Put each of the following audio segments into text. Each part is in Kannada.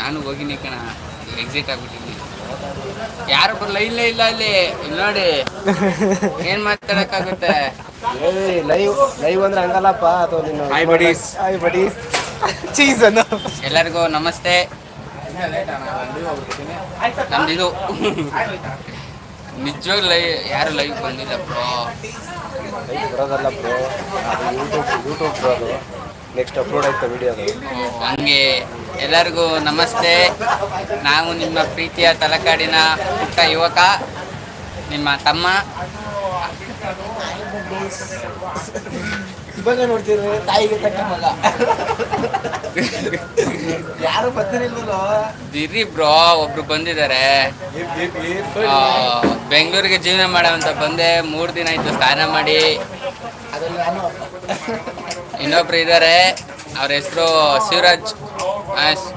ನಾನು ಹೋಗಿನಿ ಕಣ ಎಕ್ಸಿಟ್ ಆಗ್ಬಿಟ್ಟಿನಿ ಯಾರು ಬರಲ್ಲ? ಇಲ್ಲ ಇಲ್ಲ ಅಲ್ಲಿ. ಇಲ್ಲಿ ನೋಡಿ. ಏನ್ ಮಾತಾಡಕ್ಕಾಗುತ್ತೆ? ಲೈವ್ ಲೈವ್ ಅಂದ್ರೆ ಹಂಗಲ್ಲಪ್ಪ ಅಥವಾ ನೀನು Hi, buddies. ಹಾಯ್ ಬಡೀಸ್ ಚೀಸ್ ಅನ್ನು. ಎಲ್ಲರಿಗೂ ನಮಸ್ತೆ. ನಮ್ದಿದು. ನಿಜವಾಗ್ ಲೈ ಯಾರು ಲೈವ್ ಬಂದಿಲ್ಲ ಬ್ರೋ. ಲೈವ್ ಬರೋದಲ್ಲ ಬ್ರೋ. ಅದು ಯೂಟ್ಯೂಬ್ ಯೂಟ್ಯೂಬ್ ಬ್ರೋ ಅದು. ನೆಕ್ಸ್ಟ್ ಅಪ್ಲೋಡ್ ಆಯ್ತಾ ವಿಡಿಯೋ ಅದು. ಹಂಗೆ. ಎಲ್ಲರಿಗೂ ನಮಸ್ತೆ. ನಾವು ನಿಮ್ಮ ಪ್ರೀತಿಯ ತಲಕಾಡಿನ ಪುಟ್ಟ ಯುವಕ ನಿಮ್ಮ ತಮ್ಮ. ಇವಾಗ ನೋಡ್ತಿದ್ರೆ ತಾಯಿಗೆ ತಕ್ಕ ಮಗ. ಯಾರು ಬ್ರೋ ಒಬ್ರು ಬಂದಿದ್ದಾರೆ. ಬೆಂಗಳೂರಿಗೆ ಜೀವನ ಮಾಡ ಅಂತ ಬಂದೆ ಮೂರು ದಿನ ಆಯ್ತು ಸ್ನಾನ ಮಾಡಿ. ಇನ್ನೊಬ್ರು ಇದ್ದಾರೆ ಅವ್ರ ಹೆಸರು ಶಿವರಾಜ್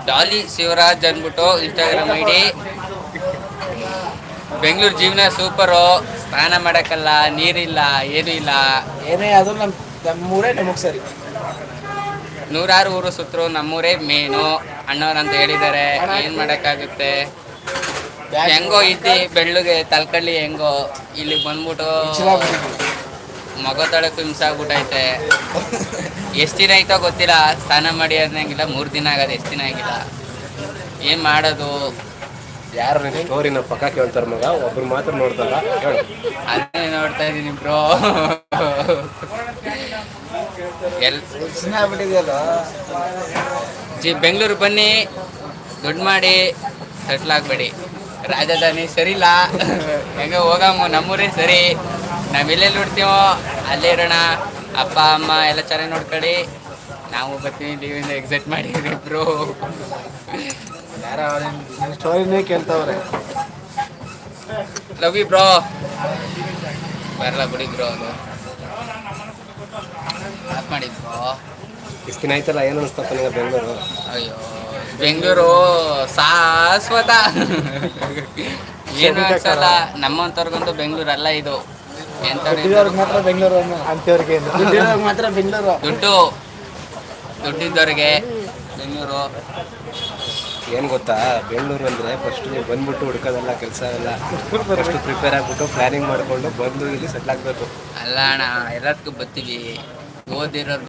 ಡಾಲಿ ಶಿವರಾಜ್ ಅಂದ್ಬಿಟ್ಟು ಇನ್ಸ್ಟಾಗ್ರಾಮ್ ಐಡಿ. ಬೆಂಗಳೂರು ಜೀವನ ಸೂಪರು ಸ್ನಾನ ಮಾಡಕ್ಕಲ್ಲ ನೀರಿಲ್ಲ ಏನೂ ಇಲ್ಲ. ಏನೇ ಅದು ನಮ್ಮ ನಮ್ಮೂರೇ ನಮಗೆ ಸರಿ. ನೂರಾರು ಊರು ಸುತ್ತರು ನಮ್ಮೂರೇ ಮೇನು ಅಣ್ಣವ್ರು ಅಂತ ಹೇಳಿದ್ದಾರೆ. ಏನು ಮಾಡೋಕ್ಕಾಗುತ್ತೆ? ಹೆಂಗೋ ಇದ್ದಿ ಬೆಳ್ಳುಗೆ ತಲ್ಕಳ್ಳಿ ಹೆಂಗೋ ಇಲ್ಲಿ ಬಂದ್ಬಿಟ್ಟು ಮಗ ತೊಳಕು ಹಿಂಸೆ ಆಗ್ಬಿಟ್ಟೈತೆ ಎಷ್ಟು ದಿನ ಆಯ್ತೋ ಗೊತ್ತಿಲ್ಲ ಸ್ನಾನ ಮಾಡಿ ಅನ್ನಂಗಿಲ್ಲ ಮೂರು ದಿನ ಆಗೋದು ಎಷ್ಟು ದಿನ ಆಗಿಲ್ಲ. ಏನು ಮಾಡೋದು? ಯಾರು ಸ್ಟೋರಿನ ಪಕ್ಕ ಕೇಳ್ತಾರ ಮಗ? ಒಬ್ರು ಮಾತ್ರ ನೋಡ್ತಾರ ಅದೇ ಅದನ್ನೇ ನೋಡ್ತಾ ಇದ್ದೀನಿ ಬ್ರೋ. ಎಲ್ ಜಿ ಬೆಂಗಳೂರು ಬನ್ನಿ. ದುಡ್ಡು ಮಾಡಿ ಸೆಟ್ಲ್ ಆಗಬೇಡಿ. ರಾಜಧಾನಿ ಸರಿಲ್ಲ ಹೆಂಗೆ ಹೋಗಮ್ಮ ನಮ್ಮೂರೇ ಸರಿ. ನಾವೆಲ್ಲೆಲ್ಲಿ ನೋಡ್ತೀವೋ ಅಲ್ಲೇ ಇರೋಣ. ಅಪ್ಪ ಅಮ್ಮ ಎಲ್ಲ ಚೆನ್ನಾಗಿ ನೋಡ್ಕೊಳ್ಳಿ. ನಾವು ಬರ್ತೀವಿ ನೀವಿಂದ ಎಕ್ಸೈಟ್ ಮಾಡಿ ಇಬ್ರು ಯಾರ ಸ್ಟೋರಿನೇ ಕೇಳ್ತಾವ್ರೆ. ಲವ್ ಯು ಬ್ರೋ ಬರಲ್ಲ ಬಿಡಿ ಬ್ರೋ ಅದು ಆಫ್ ಮಾಡಿದ್ ಬ್ರೋ ಇಷ್ಟು ದಿನ ಆಯ್ತಲ್ಲ ಏನು ಅನಿಸ್ತಪ್ಪ ನಿಮಗೆ ಬೆಂಗಳೂರು? ಅಯ್ಯೋ ಬೆಂಗಳೂರು ಶಾಶ್ವತ. ಏನು ಅನ್ಸಲ್ಲ ನಮ್ಮಂಥವ್ರಿಗಂತೂ ಬೆಂಗಳೂರು ಅಲ್ಲ ಇದು. ಮಾತ್ರ ಬೆಂಗಳೂರು ಅಂತವ್ರಿಗೆ ಮಾತ್ರ ಬೆಂಗಳೂರು. ದುಡ್ಡು. ದುಡ್ಡಿದ್ದವ್ರಿಗೆ ಬೆಂಗಳೂರು. ಏನು ಗೊತ್ತಾ? ಬೆಂಗಳೂರು ಅಂದ್ರೆ ಫಸ್ಟ್ ನೀವು ಬಂದ್ಬಿಟ್ಟು ಹುಡ್ಕೋದಲ್ಲ ಕೆಲಸ ಎಲ್ಲ ಫಸ್ಟ್ ಪ್ರಿಪೇರ್ ಆಗಿಬಿಟ್ಟು ಪ್ಲಾನಿಂಗ್ ಮಾಡಿಕೊಂಡು ಬಂದು ಇಲ್ಲಿ ಸೆಟ್ಲ್ ಆಗಬೇಕು. ಅಲ್ಲ ಅಣ್ಣ ಎಲ್ಲದಕ್ಕೂ ಬರ್ತೀವಿ. ಓದಿರೋರು